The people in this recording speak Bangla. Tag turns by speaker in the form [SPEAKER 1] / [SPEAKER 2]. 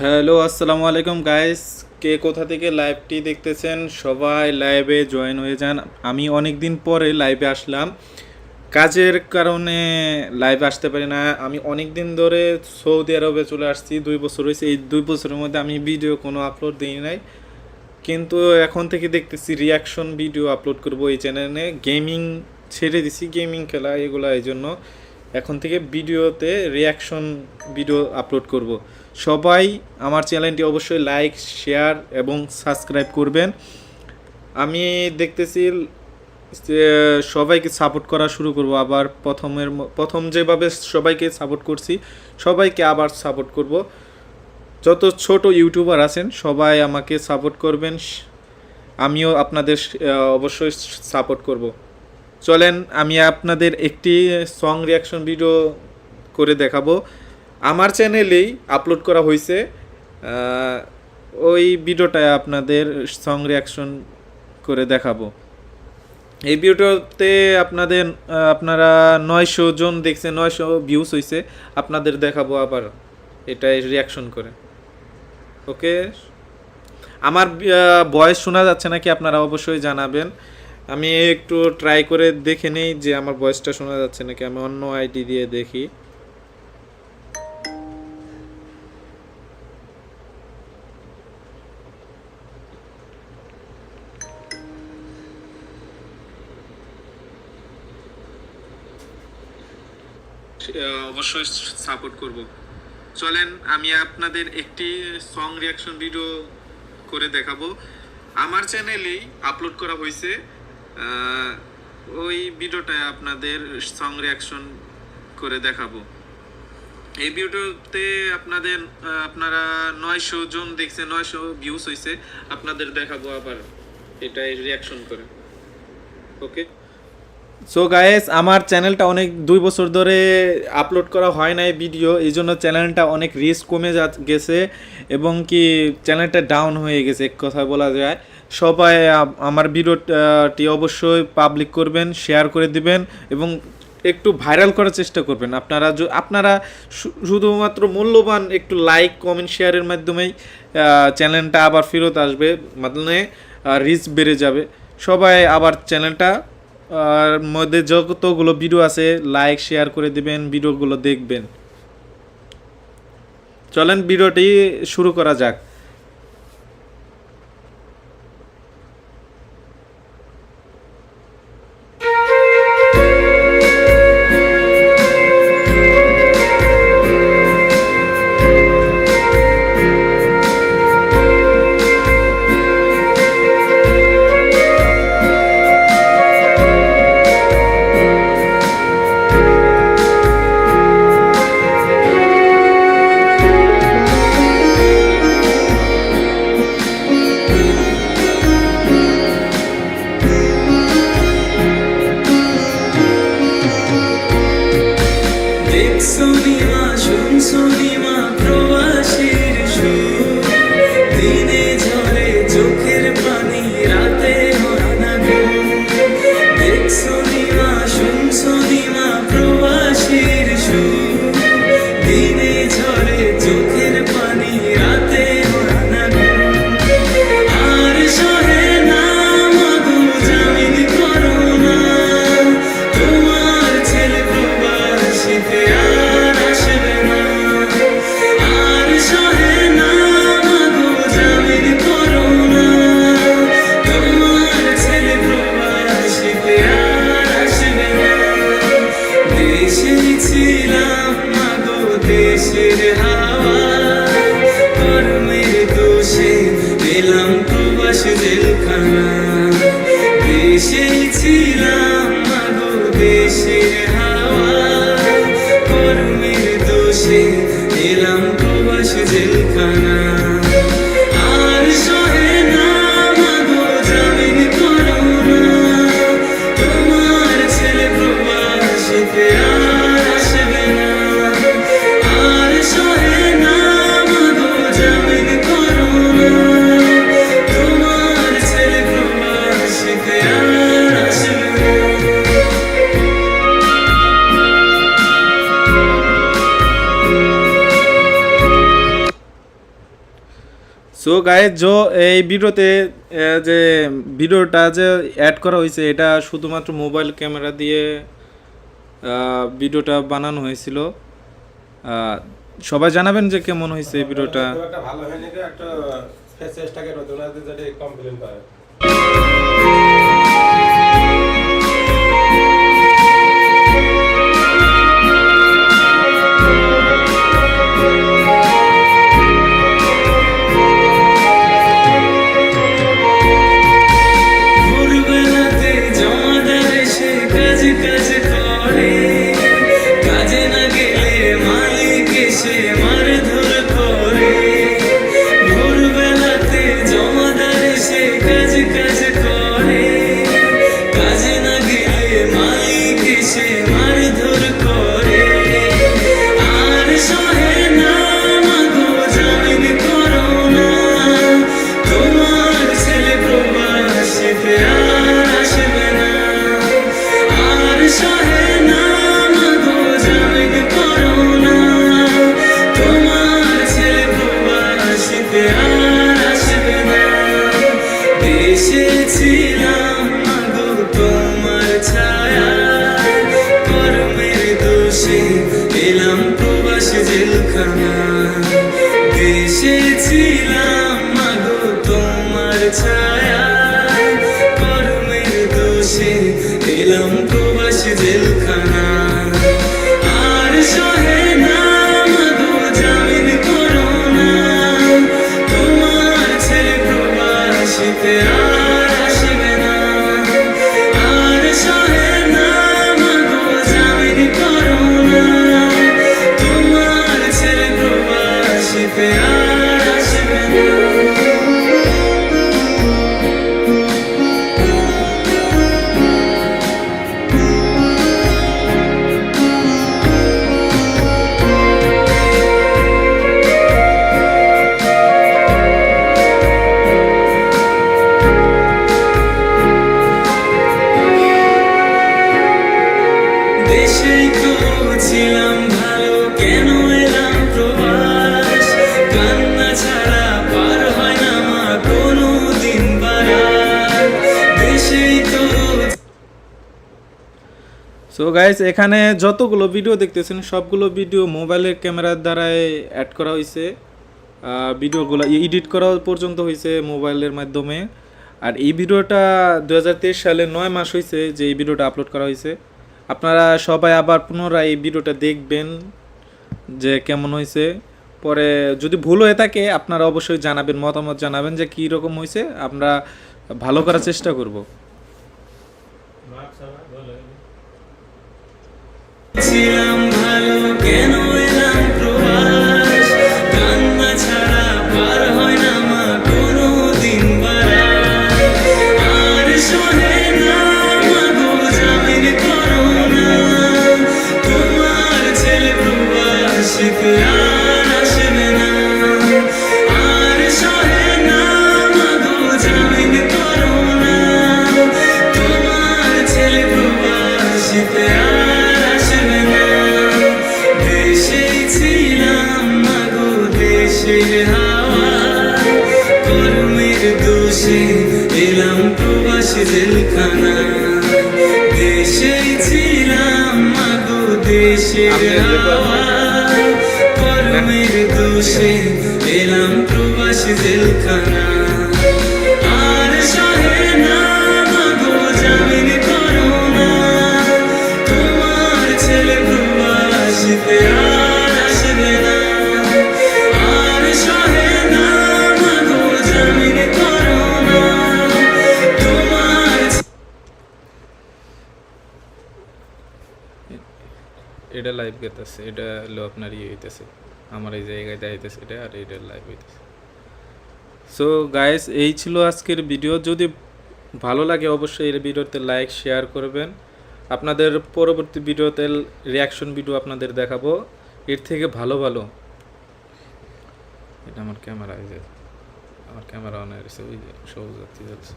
[SPEAKER 1] হ্যালো, আসসালামু আলাইকুম গাইস কে কোথা থেকে লাইভটি দেখতেছেন? সবাই লাইভে জয়েন হয়ে যান। আমি অনেক দিন পরে লাইভে আসলাম। কাজের কারণে লাইভে আসতে পারি না। আমি অনেক দিন ধরে সৌদি আরবে চলে আসছি। দুই বছর হয়েছে। এই দুই বছরের মধ্যে আমি ভিডিও কোনো আপলোড দিই নাই। কিন্তু এখন থেকে দেখতেছি রিয়াকশন ভিডিও আপলোড করব এই চ্যানেলে গেমিং ছেড়ে দিছি গেমিং খেলা এগুলো এই জন্য। এখন থেকে ভিডিওতে রিয়াকশন ভিডিও আপলোড করব। সবাই আমার চ্যানেলটি অবশ্যই লাইক শেয়ার এবং সাবস্ক্রাইব করবেন। আমি দেখতেছি সবাইকে সাপোর্ট করা শুরু করব। আবার প্রথমের প্রথম যেভাবে সবাইকে সাপোর্ট করছি, সবাইকে আবার সাপোর্ট করব। যত ছোট ইউটিউবার আছেন, সবাই আমাকে সাপোর্ট করবেন। আমিও আপনাদের অবশ্যই সাপোর্ট করব। চলেন, আমি আপনাদের একটি সং রিয়াকশন ভিডিও করে দেখাবো। আমার চ্যানেলেই আপলোড করা হয়েছে ওই ভিডিওটায় আপনাদের সং রিয়াকশন করে দেখাবো। এই ভিডিওতে আপনাদের আপনারা নয়শো জন দেখছে, নয়শো ভিউজ হয়েছে আপনাদের দেখাবো আবার এটাই রিয়াকশন করে। ওকে আমার ভয়েস শোনা যাচ্ছে নাকি আপনারা অবশ্যই জানাবেন। আমি একটু ট্রাই করে দেখে নেই যে আমার ভয়েসটা শোনা যাচ্ছে নাকি, আমি অন্য আইডি দিয়ে দেখি। অবশ্যই সাপোর্ট করব। চলেন, আমি আপনাদের একটি সং রিয়াকশন ভিডিও করে দেখাবো। আমার চ্যানেলেই আপলোড করা হয়েছে ওই ভিডিওটায় আপনাদের সং রিয়াকশন করে দেখাবো। এই ভিডিওতে আপনাদের আপনারা নয়শো জন দেখছে, নয়শো ভিউজ হয়েছে আপনাদের দেখাবো আবার এটাই রিয়াকশন করে। ওকে সো গায়েস আমার চ্যানেলটা অনেক, দুই বছর ধরে আপলোড করা হয় নাই ভিডিও এই জন্য চ্যানেলটা অনেক রিস্ক কমে যা, গেছে এবং কি চ্যানেলটা ডাউন হয়ে গেছে, এক কথা বলা যায়। সবাই আমার ভিডিওটি অবশ্যই পাবলিক করবেন শেয়ার করে দিবেন এবং একটু ভাইরাল করার চেষ্টা করবেন। আপনারা আপনারা শুধুমাত্র মূল্যবান একটু লাইক কমেন্ট শেয়ারের মাধ্যমেই চ্যানেলটা আবার ফেরত আসবে মানে রিচ বেড়ে যাবে। সবাই আবার চ্যানেলটা মধ্যে যতগুলো ভিডিও আছে লাইক শেয়ার করে দিবেন ভিডিওগুলো দেখবেন। চলেন ভিডিওটি শুরু করা যাক।
[SPEAKER 2] দেশেই ছিলাম মাগো দেশের জেলখানা আর
[SPEAKER 1] সো গায়ে জো এই ভিডিওতে যে ভিডিওটা যে অ্যাড করা হয়েছে, এটা শুধুমাত্র মোবাইল ক্যামেরা দিয়ে ভিডিওটা বানানো হয়েছিল। সবাই জানাবেন যে কেমন হয়েছে এই ভিডিওটা।
[SPEAKER 3] ভালো হয়নি একটা যেটা কমপ্লেন
[SPEAKER 2] 끝까지 জেলখানা দেশে ছিলাম মাগো তোমার ছায়া। তো
[SPEAKER 1] সো গাইস এখানে যতগুলো ভিডিও দেখতেছেন, সবগুলো ভিডিও মোবাইলের ক্যামেরার দ্বারাই অ্যাড করা হয়েছে ভিডিওগুলো এডিট করা পর্যন্ত হয়েছে মোবাইলের মাধ্যমে। আর এই ভিডিওটা দুহাজার তেইশ সালে নয় মাস হয়েছে যে এই ভিডিওটা আপলোড করা হয়েছে আপনারা সবাই আবার পুনরায় এই ভিডিওটা দেখবেন যে কেমন হয়েছে। পরে যদি ভুল হয়ে থাকে, আপনারা অবশ্যই জানাবেন, মতামত জানাবেন যে কী রকম হয়েছে। আমরা ভালো করার চেষ্টা করব।
[SPEAKER 2] ছিলাম ভালো, কেন এলাম প্রবাসী জেলখানা দেশেই ছিলাম মাগো দেশের হাওয়া কর্মের দোষে এলাম প্রবাসী জেলখানা
[SPEAKER 1] গেতেছে, এটা হলো আপনার ইয়ে হইতেছে, আমার এই জায়গায় দেখাইতেছে এটা আর এটা লাইভ হইতেছে। সো গাইস এই ছিল আজকের ভিডিও যদি ভালো লাগে, অবশ্যই এই ভিডিওতে লাইক শেয়ার করবেন। আপনাদের পরবর্তী ভিডিওতে রিয়াকশন ভিডিও আপনাদের দেখাবো। এর থেকে ভালো ভালো। এটা আমার ক্যামেরা আমার ক্যামেরা অন হয়ে ওই যে, সবুজ যাচ্ছে